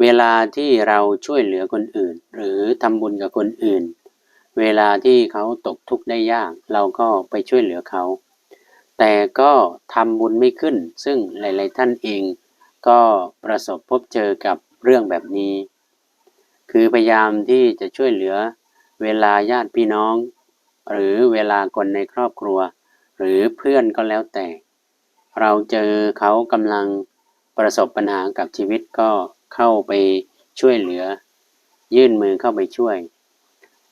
เวลาที่เราช่วยเหลือคนอื่น หรือทำบุญกับคนอื่น เวลาที่เขาตกทุกข์ได้ยาก เราก็ไปช่วยเหลือเขา แต่ก็ทำบุญไม่ขึ้น ซึ่งหลาย ๆ ท่านเอง ก็ประสบพบเจอกับเรื่องแบบนี้ คือพยายามที่จะช่วยเหลือ เวลาญาติพี่น้อง หรือเวลาคนในครอบครัว หรือเพื่อนก็แล้วแต่ เราเจอเขากำลังประสบปัญหากับชีวิตก็ เข้าไปช่วยเหลือ ยื่นมือเข้าไปช่วย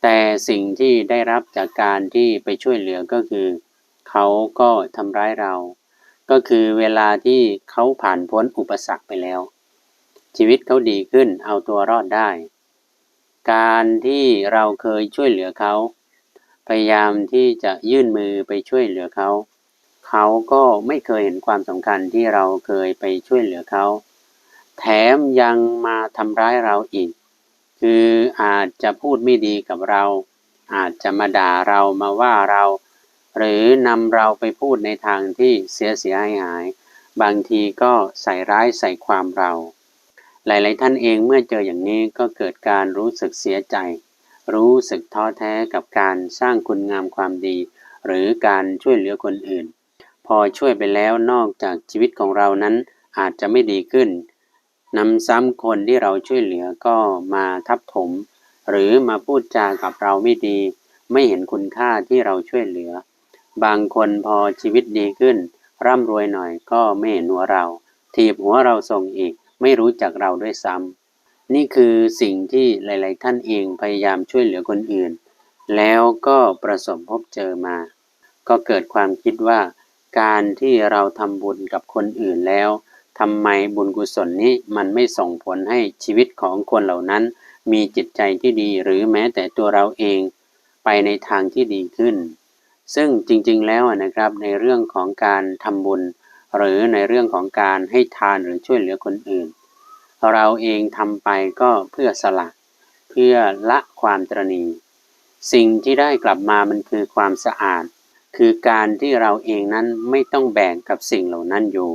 แต่สิ่งที่ได้รับจากการที่ไปช่วยเหลือก็คือ เขาก็ทำร้ายเรา ก็คือเวลาที่เขาผ่านพ้นอุปสรรคไปแล้ว ชีวิตเขาดีขึ้นเอาตัวรอดได้ การที่เราเคยช่วยเหลือเขา พยายามที่จะยื่นมือไปช่วยเหลือเขา เขาก็ไม่เคยเห็นความสำคัญที่เราเคยไปช่วยเหลือเขา แถมยังมาทำร้ายเราอีก คืออาจจะพูดไม่ดีกับเรา อาจจะมาด่าเรามาว่าเรา หรือนำเราไปพูดในทางที่เสียเสียหายหาย บางทีก็ใส่ร้ายใส่ความเรา หลาย ๆ ท่านเองเมื่อเจออย่างนี้ก็เกิดการรู้สึกเสียใจ รู้สึกท้อแท้กับการสร้างคุณงามความดี หรือการช่วยเหลือคนอื่น พอช่วยไปแล้วนอกจากชีวิตของเรานั้นอาจจะไม่ดีขึ้น นำซ้ำคนที่เราช่วยเหลือก็มาทับถม หรือมาพูดจากับเราไม่ดี ไม่เห็นคุณค่าที่เราช่วยเหลือ บางคนพอชีวิตดีขึ้น ร่ำรวยหน่อยก็ไม่เห็นหัวเราทีบหัวเราส่งอีก ไม่รู้จักเราด้วยซ้ำนี่คือสิ่งที่หลาย ๆ ท่านเองพยายามช่วยเหลือคนอื่น แล้วก็ประสบพบเจอมา ก็เกิดความคิดว่า การที่เราทำบุญกับคนอื่นแล้ว ทำไมบุญกุศลนี้มันไม่ส่งผลให้ชีวิตของคนเหล่านั้น มีจิตใจที่ดีหรือแม้แต่ตัวเราเอง ไปในทางที่ดีขึ้น ซึ่งจริงๆแล้วนะครับในเรื่องของการทำบุญ หรือในเรื่องของการให้ทานหรือช่วยเหลือคนอื่น เราเองทำไปก็เพื่อสละ เพื่อละความตรณี สิ่งที่ได้กลับมามันคือความสะอาด คือการที่เราเองนั้นไม่ต้องแบ่งกับสิ่งเหล่านั้นอยู่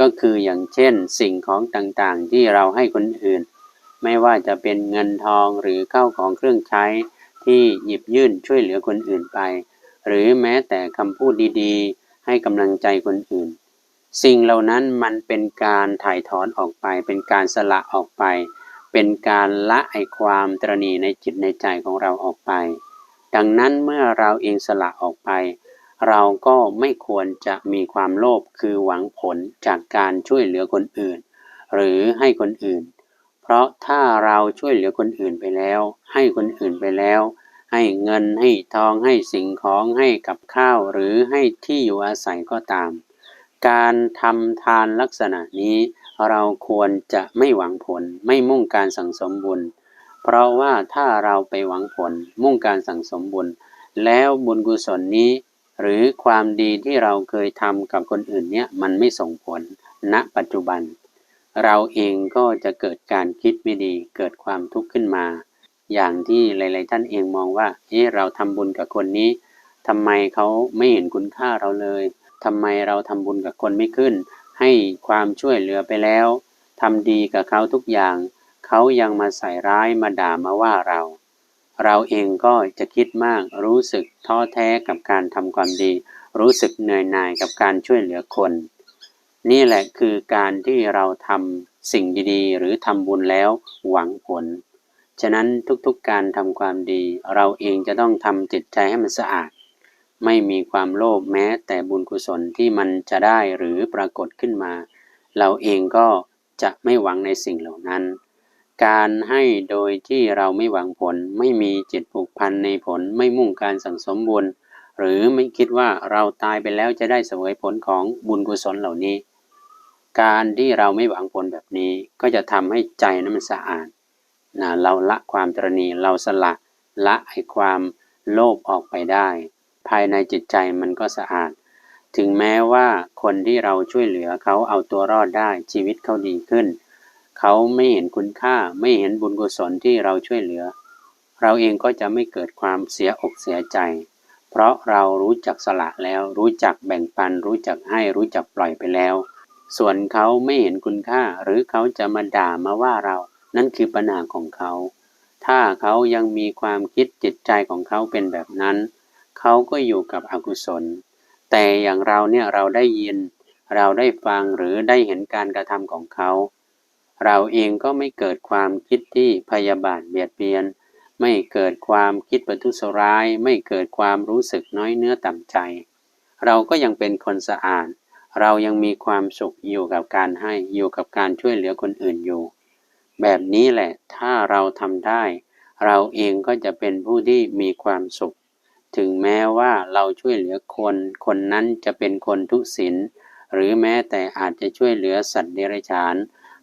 ก็คืออย่างเช่นสิ่งของต่างๆ ที่เราให้คนอื่น ไม่ว่าจะเป็นเงินทองหรือเข้าของเครื่องใช้ ที่หยิบยื่นช่วยเหลือคนอื่นไป หรือแม้แต่คำพูดดีๆ ให้กำลังใจคนอื่น สิ่งเหล่านั้นมันเป็นการถ่ายถอนออกไป เป็นการสละออกไป เป็นการละไอความตรณีในจิตในใจของเราออกไป ดังนั้นเมื่อเราเองสละออกไป เราก็ไม่ควรจะมีความโลภคือหวังผลจากการช่วยเหลือคนอื่น หรือให้คนอื่น เพราะถ้าเราช่วยเหลือคนอื่นไปแล้ว ให้คนอื่นไปแล้ว ให้เงินให้ทองให้สิ่งของให้กับข้าวหรือให้ที่อยู่อาศัยก็ตาม การทำทานลักษณะนี้ เราควรจะไม่หวังผลไม่มุ่งการสั่งสมบุญ เพราะว่าถ้าเราไปหวังผลมุ่งการสั่งสมบุญ แล้วบุญกุศลนี้ หรือความดีที่เราเคยทำกับคนอื่นเนี่ยมันไม่ส่งผลณปัจจุบัน เราเองก็จะเกิดการคิดไม่ดีเกิดความทุกข์ขึ้นมา อย่างที่หลาย ๆ ท่านเองมองว่าเอ๊ะเราทำบุญกับคนนี้ทำไมเขาไม่เห็นคุณค่าเราเลยทำไมเราทำบุญกับคนไม่ขึ้น ให้ความช่วยเหลือไปแล้วทำดีกับเขาทุกอย่าง เขายังมาใส่ร้ายมาด่ามาว่าเรา เราเองก็จะคิดมากรู้สึกท้อแท้กับการทำความดี รู้สึกเหนื่อยหน่ายกับการช่วยเหลือคน นี่แหละคือการที่เราทำสิ่งดีๆ หรือทำบุญแล้วหวังผล ฉะนั้นทุกๆการทำความดี เราเองจะต้องทำจิตใจให้มันสะอาด ไม่มีความโลภแม้แต่บุญกุศลที่มันจะได้หรือปรากฏขึ้นมา เราเองก็จะไม่หวังในสิ่งเหล่านั้น การให้โดยที่เราไม่หวังผล ไม่มีจิตผูกพันในผล ไม่มุ่งการสั่งสมบุญ หรือไม่คิดว่าเราตายไปแล้วจะได้เสวยผลของบุญกุศลเหล่านี้ การที่เราไม่หวังผลแบบนี้ ก็จะทำให้ใจนั้นมันสะอาดนะเราละความตรณีเราสละละให้ความโลภออกไปได้ ภายในจิตใจมันก็สะอาด ถึงแม้ว่าคนที่เราช่วยเหลือเขาเอาตัวรอดได้ชีวิตเขาดีขึ้น เขาไม่เห็นคุณค่าไม่เห็นบุญกุศลที่เราช่วยเหลือ เราเองก็จะไม่เกิดความเสียอกเสียใจ เพราะเรารู้จักสละแล้ว รู้จักแบ่งปัน รู้จักให้รู้จักปล่อยไปแล้ว ส่วนเขาไม่เห็นคุณค่า หรือเขาจะมาด่ามาว่าเรา นั่นคือปัญหาของเขา ถ้าเขายังมีความคิดจิตใจของเขาเป็นแบบนั้น เขาก็อยู่กับอกุศล แต่อย่างเราเนี่ยเราได้ยิน เราได้ฟังหรือได้เห็นการกระทำของเขา เราเองก็ไม่เกิดความคิดที่พยาบาทเบียดเบียน ไม่เกิดความคิดประทุษร้าย ไม่เกิดความรู้สึกน้อยเนื้อต่ำใจ เราก็ยังเป็นคนสะอาด เรายังมีความสุขอยู่กับการให้อยู่กับการช่วยเหลือคนอื่นอยู่ แบบนี้แหละถ้าเราทำได้ เราเองก็จะเป็นผู้ที่มีความสุข ถึงแม้ว่าเราช่วยเหลือคน คนนั้นจะเป็นคนทุศีลหรือแม้แต่อาจจะช่วยเหลือสัตว์เดรัจฉาน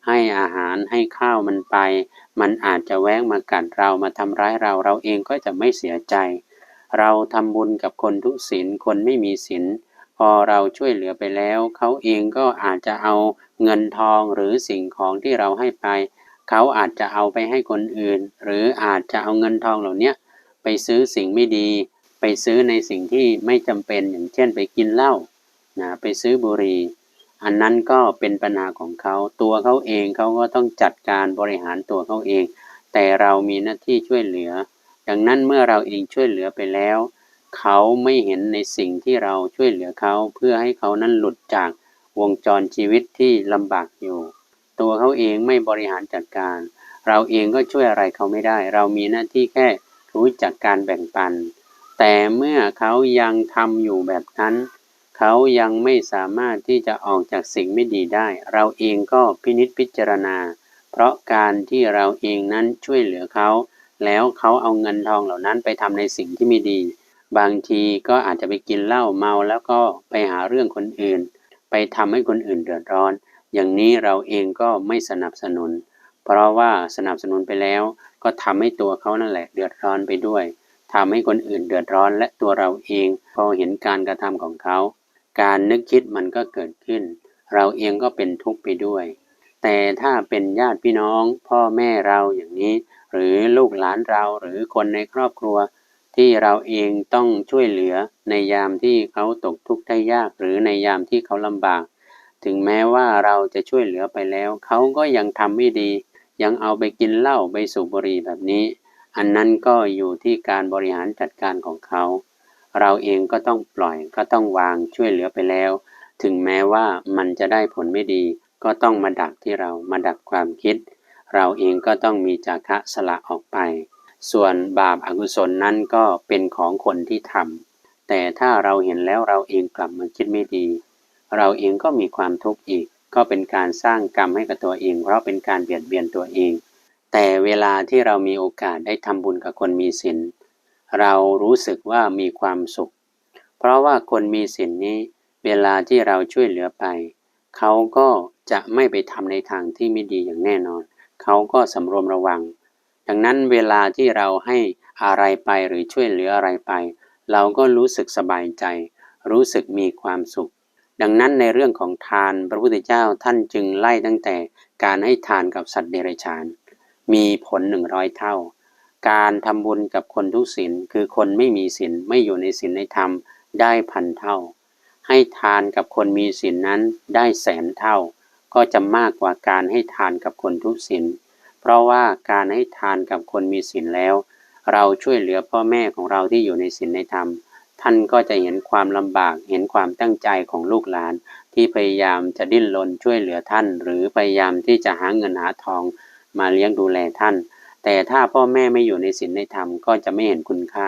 ให้อาหารให้ข้าวมันไป มันอาจจะแว้งมากัดเรามาทำร้ายเราเราเองก็จะไม่เสียใจ เราทำบุญกับคนทุศีลคนไม่มีศีลพอเราช่วยเหลือไปแล้ว เขาเองก็อาจจะเอาเงินทองหรือสิ่งของที่เราให้ไป เขาอาจจะเอาไปให้คนอื่น หรืออาจจะเอาเงินทองเหล่านี้ไปซื้อสิ่งไม่ดี ไปซื้อในสิ่งที่ไม่จำเป็นอย่างเช่นไปกินเหล้านะไปซื้อบุหรี่ อันนั้นก็เป็นปัญหาของเขาตัวเขาเองเขาก็ต้องจัดการบริหารตัวเขาเอง แต่เรามีหน้าที่ช่วยเหลือ ดังนั้นเมื่อเราเองช่วยเหลือไปแล้ว เขาไม่เห็นในสิ่งที่เราช่วยเหลือเขาเพื่อให้เขานั้นหลุดจากวงจรชีวิตที่ลำบากอยู่ ตัวเขาเองไม่บริหารจัดการ เราเองก็ช่วยอะไรเขาไม่ได้ เรามีหน้าที่แค่รู้จักการแบ่งปัน แต่เมื่อเขายังทำอยู่แบบนั้น เขายังไม่สามารถที่จะออกจากสิ่งไม่ดีได้ เราเองก็พินิจพิจารณา เพราะการที่เราเองนั้นช่วยเหลือเขา แล้วเขาเอาเงินทองเหล่านั้นไปทำในสิ่งที่ไม่ดี บางทีก็อาจจะไปกินเหล้าเมาแล้วก็ไปหาเรื่องคนอื่น ไปทำให้คนอื่นเดือดร้อน อย่างนี้เราเองก็ไม่สนับสนุน เพราะว่าสนับสนุนไปแล้ว ก็ทำให้ตัวเขานั่นแหละเดือดร้อนไปด้วยทำให้คนอื่นเดือดร้อนและตัวเราเองพอเห็นการกระทำของเขา การนึกคิดมันก็เกิดขึ้น เราเองก็เป็นทุกข์ไปด้วย แต่ถ้าเป็นญาติพี่น้อง พ่อแม่เราอย่างนี้ หรือลูกหลานเราหรือคนในครอบครัว ที่เราเองต้องช่วยเหลือในยามที่เขาตกทุกข์ได้ยาก หรือในยามที่เขาลำบาก ถึงแม้ว่าเราจะช่วยเหลือไปแล้ว เขาก็ยังทำไม่ดี ยังเอาไปกินเหล้าไปสูบบุหรี่แบบนี้ อันนั้นก็อยู่ที่การบริหารจัดการของเขา เราเองก็ต้องปล่อยก็ต้องวางช่วยเหลือไปแล้ว ถึงแม้ว่ามันจะได้ผลไม่ดี ก็ต้องมาดักที่เรามาดักความคิด เราเองก็ต้องมีจาคะสละออกไป ส่วนบาปอากุศลนั้นก็เป็นของคนที่ทำแต่ถ้าเราเห็นแล้วเราเองกลับมาคิดไม่ดี เราเองก็มีความทุกข์อีก ก็เป็นการสร้างกรรมให้กับตัวเอง เพราะเป็นการเบียดเบียนตัวเอง แต่เวลาที่เรามีโอกาสได้ทำบุญกับคนมีศีล เรารู้สึกว่ามีความสุข เพราะว่าคนมีศีลนี้เวลาที่เราช่วยเหลือไป เขาก็จะไม่ไปทำในทางที่ไม่ดีอย่างแน่นอน เขาก็สำรวมระวัง ดังนั้นเวลาที่เราให้อะไรไปหรือช่วยเหลืออะไรไป เราก็รู้สึกสบายใจ รู้สึกมีความสุข ดังนั้นในเรื่องของทานพระพุทธเจ้าท่านจึงไล่ตั้งแต่การให้ทานกับสัตว์เดรัจฉาน มีผลหนึ่งร้อยเท่า การทำบุญกับคนทุศีลคือคนไม่มีศีลไม่อยู่ในศีลในธรรมได้พันเท่า ให้ทานกับคนมีศีลนั้นได้แสนเท่า ก็จะมากกว่าการให้ทานกับคนทุศีลเพราะว่าการให้ทานกับคนมีศีลแล้ว เราช่วยเหลือพ่อแม่ของเราที่อยู่ในศีลในธรรม ท่านก็จะเห็นความลำบากเห็นความตั้งใจของลูกหลาน ที่พยายามจะดิ้นรนช่วยเหลือท่าน หรือพยายามที่จะหาเงินหาทองมาเลี้ยงดูแลท่าน แต่ถ้าพ่อแม่ไม่อยู่ในศีลในธรรมก็จะไม่เห็นคุณค่า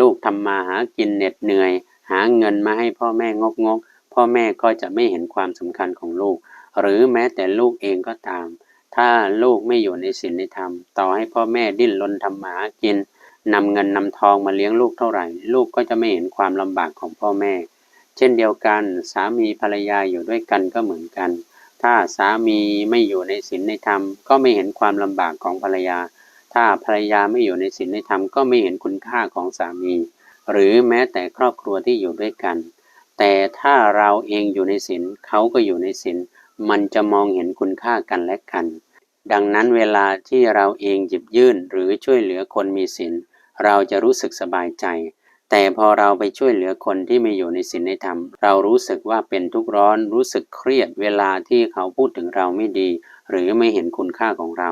ลูกทำมาหากินเหน็ดเหนื่อย หาเงินมาให้พ่อแม่งกงกพ่อแม่ก็จะไม่เห็นความสำคัญของลูก หรือแม้แต่ลูกเองก็ตาม ถ้าลูกไม่อยู่ในศีลในธรรม ต่อให้พ่อแม่ดิ้นรนทำมาหากินนำเงินนำทองมาเลี้ยงลูกเท่าไหร่ ลูกก็จะไม่เห็นความลำบากของพ่อแม่ เช่นเดียวกันสามีภรรยาอยู่ด้วยกันก็เหมือนกัน ถ้าสามีไม่อยู่ในศีลในธรรม ก็ไม่เห็นความลำบากของภรรยา ถ้าภรรยาไม่อยู่ในศีลในธรรมก็ไม่เห็นคุณค่าของสามี หรือแม้แต่ครอบครัวที่อยู่ด้วยกัน แต่ถ้าเราเองอยู่ในศีลเขาก็อยู่ในศีลมันจะมองเห็นคุณค่ากันและกัน ดังนั้นเวลาที่เราเองหยิบยื่นหรือช่วยเหลือคนมีศีลเราจะรู้สึกสบายใจ แต่พอเราไปช่วยเหลือคนที่ไม่อยู่ในศีลในธรรม เรารู้สึกว่าเป็นทุกข์ร้อนรู้สึกเครียดเวลาที่เขาพูดถึงเราไม่ดี หรือไม่เห็นคุณค่าของเรา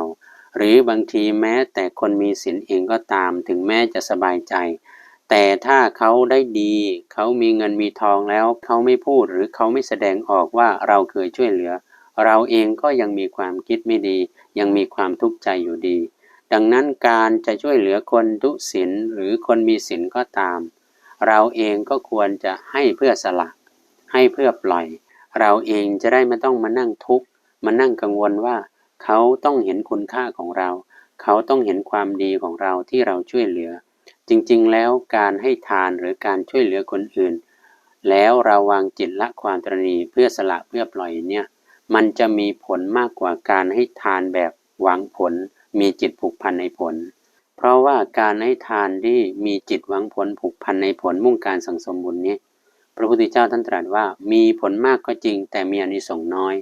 หรือบางทีแม้แต่คนมีศีลเองก็ตาม ถึงแม้จะสบายใจ แต่ถ้าเขาได้ดี เขามีเงินมีทองแล้ว เขาไม่พูดหรือเขาไม่แสดงออกว่าเราเคยช่วยเหลือ เราเองก็ยังมีความคิดไม่ดี ยังมีความทุกข์ใจอยู่ดี ดังนั้นการจะช่วยเหลือคนทุศีลหรือคนมีศีลก็ตาม เราเองก็ควรจะให้เพื่อสละให้เพื่อปล่อย เราเองจะได้ไม่ต้องมานั่งทุกข์มานั่งกังวลว่า เขาต้องเห็นคุณค่าของเรา เขาต้องเห็นความดีของเราที่เราช่วยเหลือ จริงๆ แล้วการให้ทานหรือการช่วยเหลือคนอื่น แล้วเราวางจิตละความตรณีเพื่อสละเพื่อปล่อยเนี่ย มันจะมีผลมากกว่าการให้ทานแบบหวังผล มีจิตผูกพันในผล เพราะว่าการให้ทานที่มีจิตหวังผลผูกพันในผลมุ่งการสังสมบุญนี้ พระพุทธเจ้าท่านตรัสว่ามีผลมากก็จริง แต่มีอนิสงส์น้อย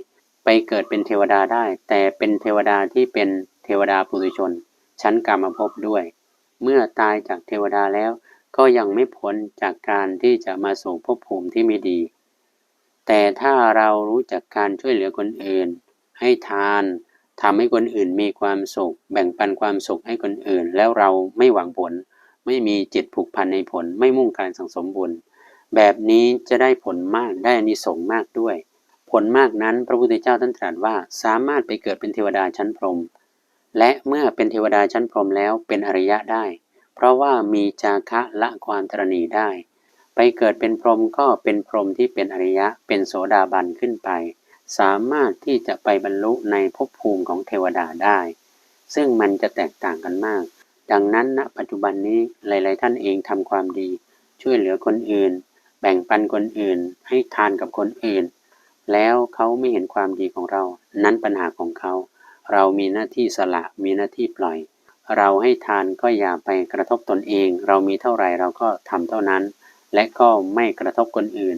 ไปเกิดเป็นเทวดาได้ แต่เป็นเทวดาที่เป็นเทวดาปุถุชน ชั้นกรรมภพด้วย เมื่อตายจากเทวดาแล้ว ก็ยังไม่พ้นจากการที่จะมาสู่ภพภูมิที่ไม่ดี แต่ถ้าเรารู้จักการช่วยเหลือคนอื่น ให้ทานทำให้คนอื่นมีความสุข แบ่งปันความสุขให้คนอื่น แล้วเราไม่หวังผล ไม่มีจิตผูกพันในผล ไม่มุ่งการสังสมบุญ แบบนี้จะได้ผลมากได้อานิสงส์มากด้วย ลมากนั้น พระพุทธเจ้าท่านตรัสว่าสามารถไปเกิดเป็นเทวดาชั้นพรหมและเมื่อเป็นเทวดาชั้นพรหมแล้วเป็นอริยะได้ เพราะว่ามีจาคะละความตรณีได้ ไปเกิดเป็นพรหมก็เป็นพรหมที่เป็นอริยะเป็นโสดาบันขึ้นไป สามารถที่จะไปบรรลุในภพภูมิของเทวดาได้ ซึ่งมันจะแตกต่างกันมาก ดังนั้นณปัจจุบันนี้หลาย ๆ ท่านเองทำความดี ช่วยเหลือคนอื่น แบ่งปันคนอื่น ให้ทานกับคนอื่น แล้วเขาไม่เห็นความดีของเรา นั้นปัญหาของเขา เรามีหน้าที่สละ มีหน้าที่ปล่อย เราให้ทานก็อย่าไปกระทบตนเอง เรามีเท่าไหร่เราก็ทำเท่านั้น และก็ไม่กระทบคนอื่น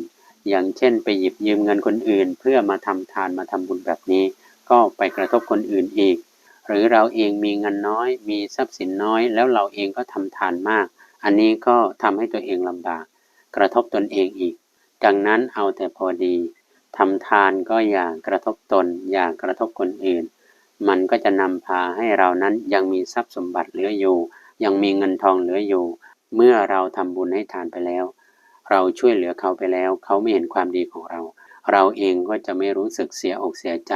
อย่างเช่น ไปหยิบยืมเงินคนอื่น เพื่อมาทำทานมาทำบุญแบบนี้ ก็ไปกระทบคนอื่นอีก หรือเราเองมีเงินน้อย มีทรัพย์สินน้อย แล้วเราเองก็ทำทานมาก อันนี้ก็ทำให้ตัวเองลำบาก กระทบตนเองอีก ดังนั้นเอาแต่พอดี ทำทานก็อย่ากระทบตน อย่ากระทบคนอื่น มันก็จะนำพาให้เรานั้นยังมีทรัพย์สมบัติเหลืออยู่ ยังมีเงินทองเหลืออยู่ เมื่อเราทำบุญให้ทานไปแล้ว เราช่วยเหลือเขาไปแล้ว เขาไม่เห็นความดีของเรา เราเองก็จะไม่รู้สึกเสียอกเสียใจ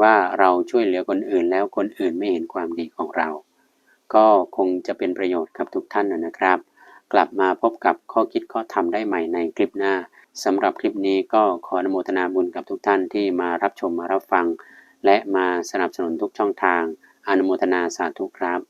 ว่าเราช่วยเหลือคนอื่นแล้วคนอื่นไม่เห็นความดีของเรา ก็คงจะเป็นประโยชน์กับทุกท่านนะครับ กลับมาพบกับข้อคิดข้อธรรมได้ใหม่ในคลิปหน้า สำหรับคลิปนี้ก็ขออนุโมทนาบุญกับทุกท่านที่มารับชมมารับฟัง และมาสนับสนุนทุกช่องทางอนุโมทนาสาธุครับ